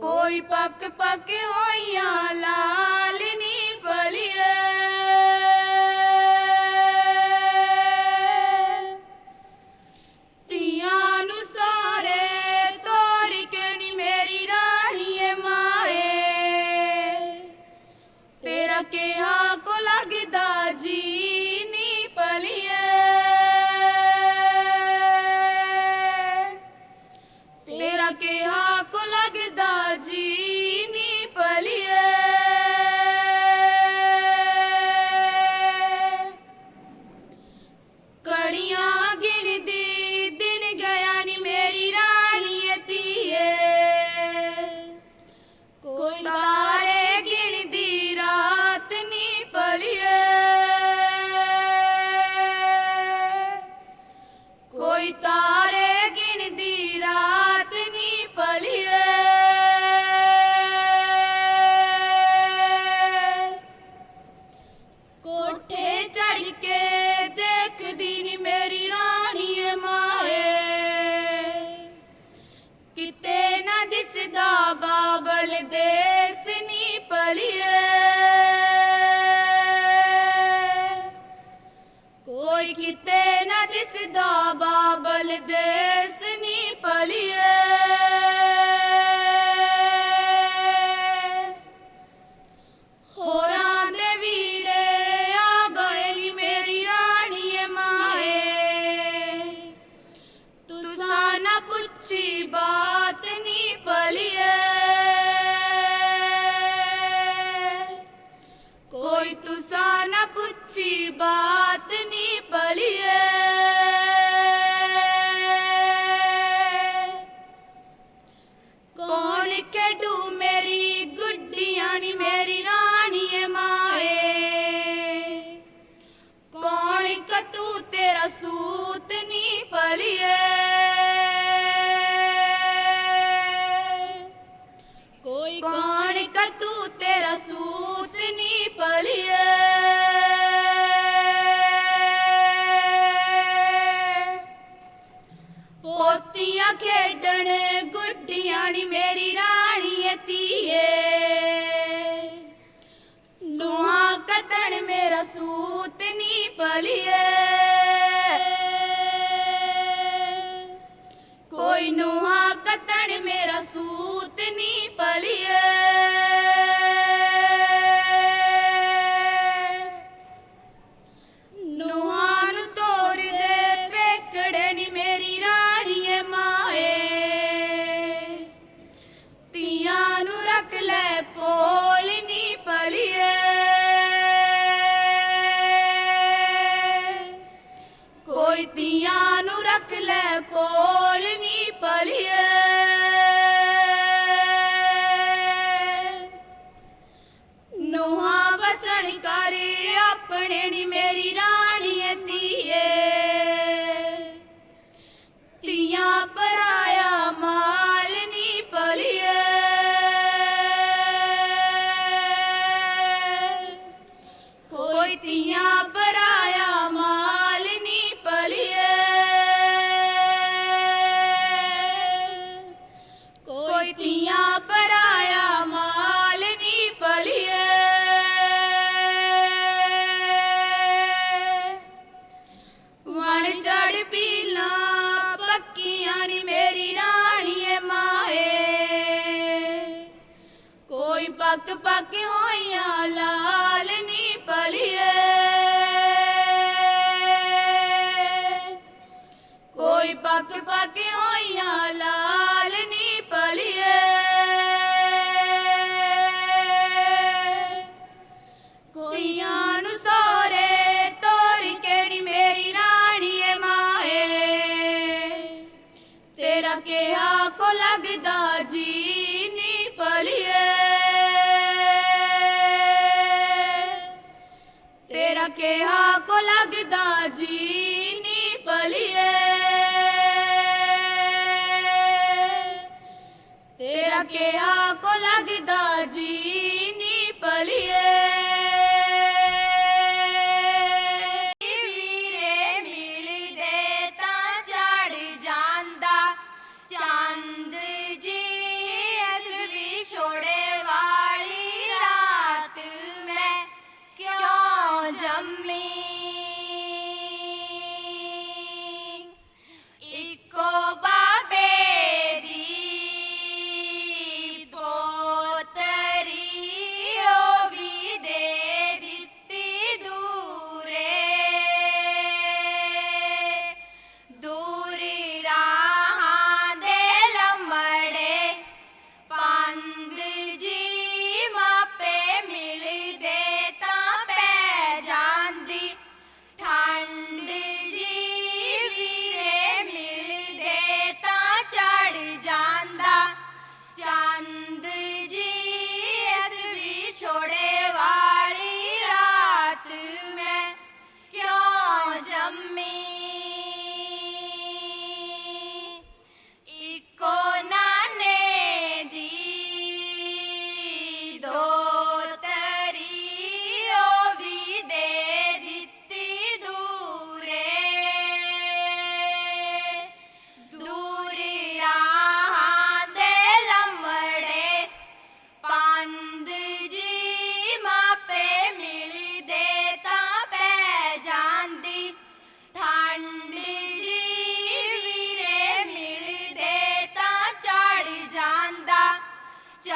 ਕੋਈ ਪੱਕ ਪੱਕ ਹੋਈਆਂ ਲਾਲ ਨੀ ਬਲੀਏ ਤੀਆਂ ਨੂੰ ਸਾਰੇ ਤੋਰ ਕੇ ਨੀ ਮੇਰੀ ਰਾਣੀਏ ਮਾਏ। ਤੇਰਾ ਕੇ ਦੇਸਨੀ ਪਲਿਏ ਹੋਰਾਂ ਦੇ ਵੀਰੇ ਆ ਗਏ ਨੀ ਮੇਰੀ ਮਾਏ ਤੁਸਾਂ ਨਾ ਪੁੱਛੀ ਬਾਤ ਨੀ ਪਲਿਏ ਕੋਈ ਤੁਸਾਂ ਨਾ ਪੁੱਛੀ ਬਾਤ ਨੀ ਪਲਿਏ ਸੂਤਨੀ ਪਲਿਏ ਲੈ ਕੋਲ ਨੀ ਪਲਿਏ। ਨੋਹਾ ਬਸਣ ਆਪਣੇ ਨੀ बेटियां ਕਿਹਾ ਕੋ ਲੱਗਦਾ ਜੀ ਨੀ ਭਲੀਏ। ਤੇਰਾ ਕਿਹਾ ਕੋ ਲੱਗਦਾ ਜੀ 加